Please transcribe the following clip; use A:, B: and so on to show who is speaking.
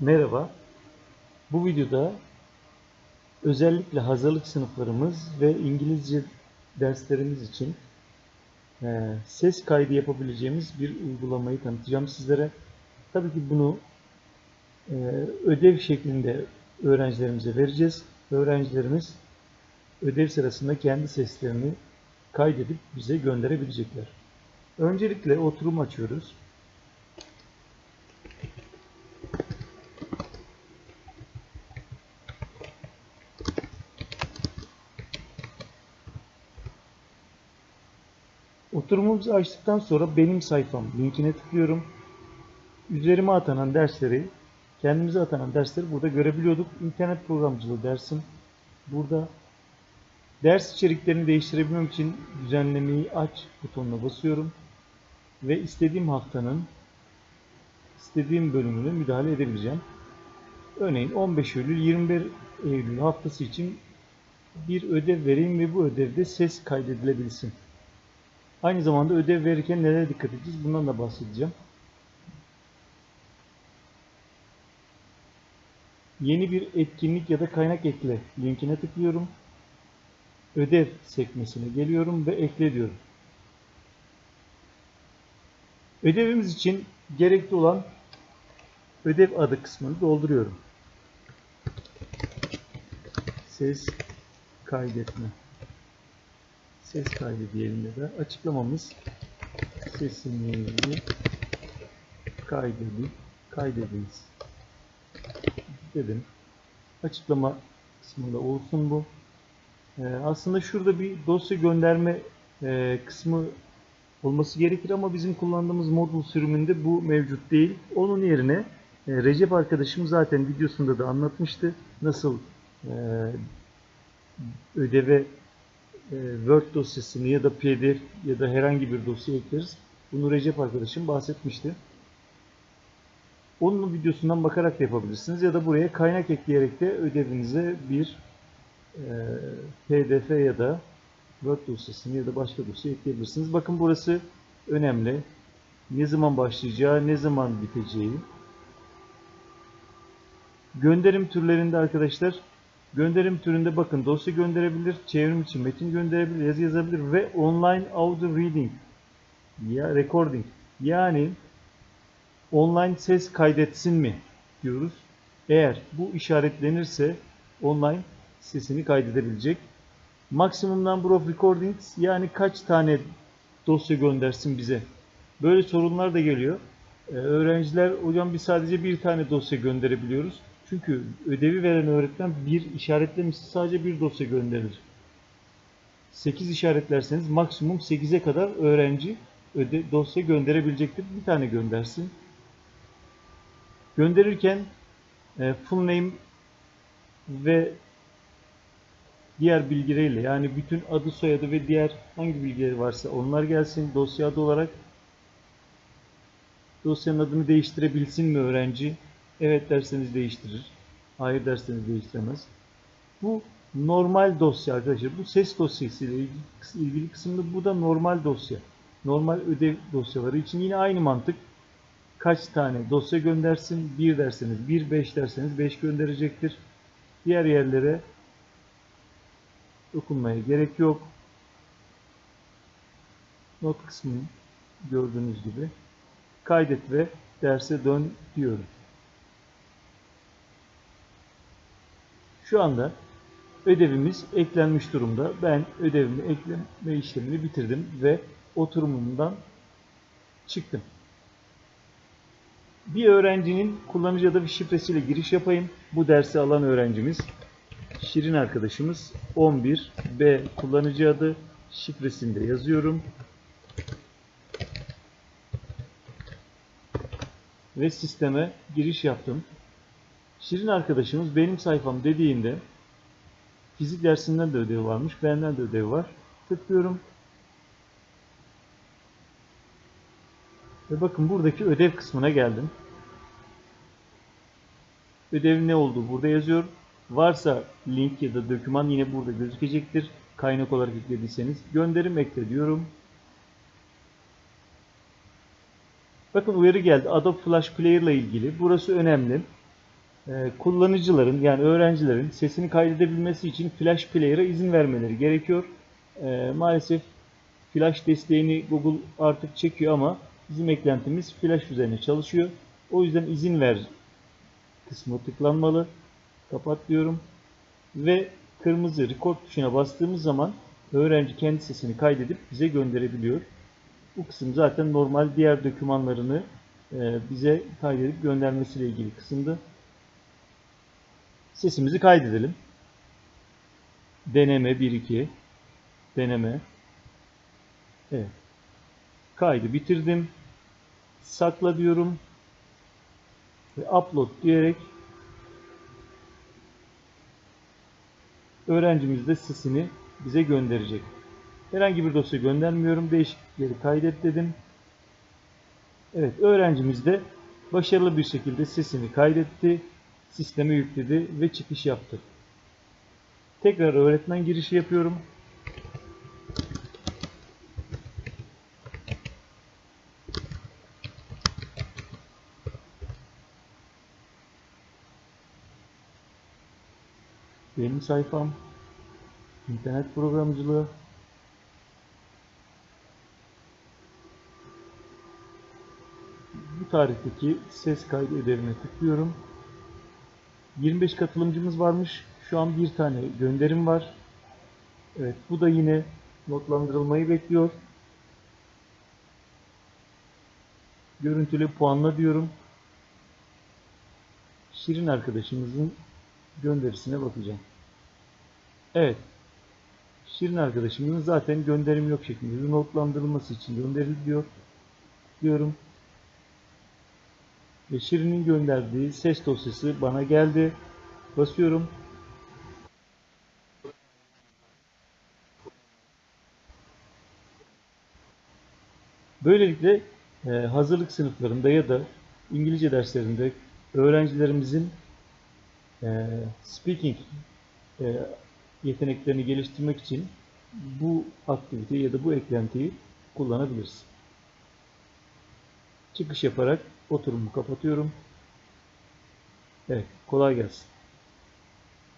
A: Merhaba. Bu videoda özellikle hazırlık sınıflarımız ve İngilizce derslerimiz için eee, ses kaydı yapabileceğimiz bir uygulamayı tanıtacağım sizlere. Tabii ki bunu eee, ödev şeklinde öğrencilerimize vereceğiz. Öğrencilerimiz ödev sırasında kendi seslerini kaydedip bize gönderebilecekler. Öncelikle oturum açıyoruz. Oturumumuzu açtıktan sonra benim sayfam linkine tıklıyorum. Üzerime atanan dersleri, kendimize atanan dersleri burada görebiliyorduk. İnternet programcılığı dersim burada. Ders içeriklerini değiştirebilmem için düzenlemeyi aç butonuna basıyorum. Ve istediğim haftanın istediğim bölümüne müdahale edebileceğim. Örneğin 15 Eylül 21 Eylül haftası için bir ödev vereyim ve bu ödevde ses kaydedilebilsin. Aynı zamanda ödev verirken nelere dikkat edeceğiz bundan da bahsedeceğim. Yeni bir etkinlik ya da kaynak ekle linkine tıklıyorum. Ödev sekmesine geliyorum ve ekle diyorum. Ödevimiz için gerekli olan ödev adı kısmını dolduruyorum. Ses kaydetme ses kaydı ya da açıklamamız sesimizi kaydedip kaydediniz dedim. Açıklama kısmında olsun bu. Ee, aslında şurada bir dosya gönderme e, kısmı olması gerekir ama bizim kullandığımız modul sürümünde bu mevcut değil. Onun yerine e, Recep arkadaşım zaten videosunda da anlatmıştı. Nasıl e, ödeve Word dosyasını ya da PDF ya da herhangi bir dosya ekleriz. Bunu Recep arkadaşım bahsetmişti. Onun videosundan bakarak da yapabilirsiniz ya da buraya kaynak ekleyerek de ödevinize bir e, PDF ya da Word dosyasını ya da başka dosya ekleyebilirsiniz. Bakın burası önemli. Ne zaman başlayacağı, ne zaman biteceği. Gönderim türlerinde arkadaşlar Gönderim türünde bakın dosya gönderebilir, çevrim için metin gönderebilir, yazı yazabilir ve online audio reading ya recording yani online ses kaydetsin mi diyoruz. Eğer bu işaretlenirse online sesini kaydedebilecek. Maximum number of recordings yani kaç tane dosya göndersin bize. Böyle sorunlar da geliyor. Ee, öğrenciler hocam biz sadece bir tane dosya gönderebiliyoruz. Çünkü ödevi veren öğretmen bir işaretlemişse sadece bir dosya gönderir. 8 işaretlerseniz maksimum 8'e kadar öğrenci öde, dosya gönderebilecektir. Bir tane göndersin. Gönderirken e, full name ve diğer bilgileriyle yani bütün adı soyadı ve diğer hangi bilgileri varsa onlar gelsin dosya adı olarak. Dosyanın adını değiştirebilsin mi öğrenci? Evet derseniz değiştirir. Hayır derseniz değiştiremez. Bu normal dosya arkadaşlar. Bu ses dosyası ile ilgili kısımda bu da normal dosya. Normal ödev dosyaları için yine aynı mantık. Kaç tane dosya göndersin? 1 derseniz 1, 5 derseniz 5 gönderecektir. Diğer yerlere dokunmaya gerek yok. Not kısmını gördüğünüz gibi kaydet ve derse dön diyorum. Şu anda ödevimiz eklenmiş durumda. Ben ödevimi ekleme işlemini bitirdim ve oturumumdan çıktım. Bir öğrencinin kullanıcı adı ve şifresiyle giriş yapayım. Bu dersi alan öğrencimiz Şirin arkadaşımız 11B kullanıcı adı şifresini de yazıyorum. Ve sisteme giriş yaptım. Şirin arkadaşımız benim sayfam dediğinde fizik dersinden de ödevi varmış. Benden de ödevi var. Tıklıyorum. Ve bakın buradaki ödev kısmına geldim. Ödev ne olduğu burada yazıyor. Varsa link ya da doküman yine burada gözükecektir. Kaynak olarak eklediyseniz gönderim ekle diyorum. Bakın uyarı geldi. Adobe Flash Player ile ilgili. Burası önemli. E, kullanıcıların yani öğrencilerin sesini kaydedebilmesi için Flash Player'a izin vermeleri gerekiyor. E, maalesef Flash desteğini Google artık çekiyor ama bizim eklentimiz Flash üzerine çalışıyor. O yüzden izin ver kısmı tıklanmalı. Kapat diyorum. Ve kırmızı record tuşuna bastığımız zaman öğrenci kendi sesini kaydedip bize gönderebiliyor. Bu kısım zaten normal diğer dokümanlarını e, bize kaydedip göndermesiyle ilgili kısımdı. Sesimizi kaydedelim. Deneme 1-2 Deneme Evet. Kaydı bitirdim. Sakla diyorum. Ve upload diyerek öğrencimiz de sesini bize gönderecek. Herhangi bir dosya göndermiyorum. Değişiklikleri kaydet dedim. Evet öğrencimiz de başarılı bir şekilde sesini kaydetti. Sisteme yükledi ve çıkış yaptı. Tekrar öğretmen girişi yapıyorum. Benim sayfam internet programcılığı bu tarihteki ses kaydı ödevine tıklıyorum. 25 katılımcımız varmış. Şu an bir tane gönderim var. Evet bu da yine notlandırılmayı bekliyor. Görüntülü puanla diyorum. Şirin arkadaşımızın gönderisine bakacağım. Evet. Şirin arkadaşımızın zaten gönderim yok şeklinde notlandırılması için gönderiliyor. Diyorum. Ve Şirin'in gönderdiği ses dosyası bana geldi. Basıyorum. Böylelikle e, hazırlık sınıflarında ya da İngilizce derslerinde öğrencilerimizin e, speaking e, yeteneklerini geliştirmek için bu aktiviteyi ya da bu eklentiyi kullanabiliriz. Çıkış yaparak oturumu kapatıyorum. Evet, kolay gelsin.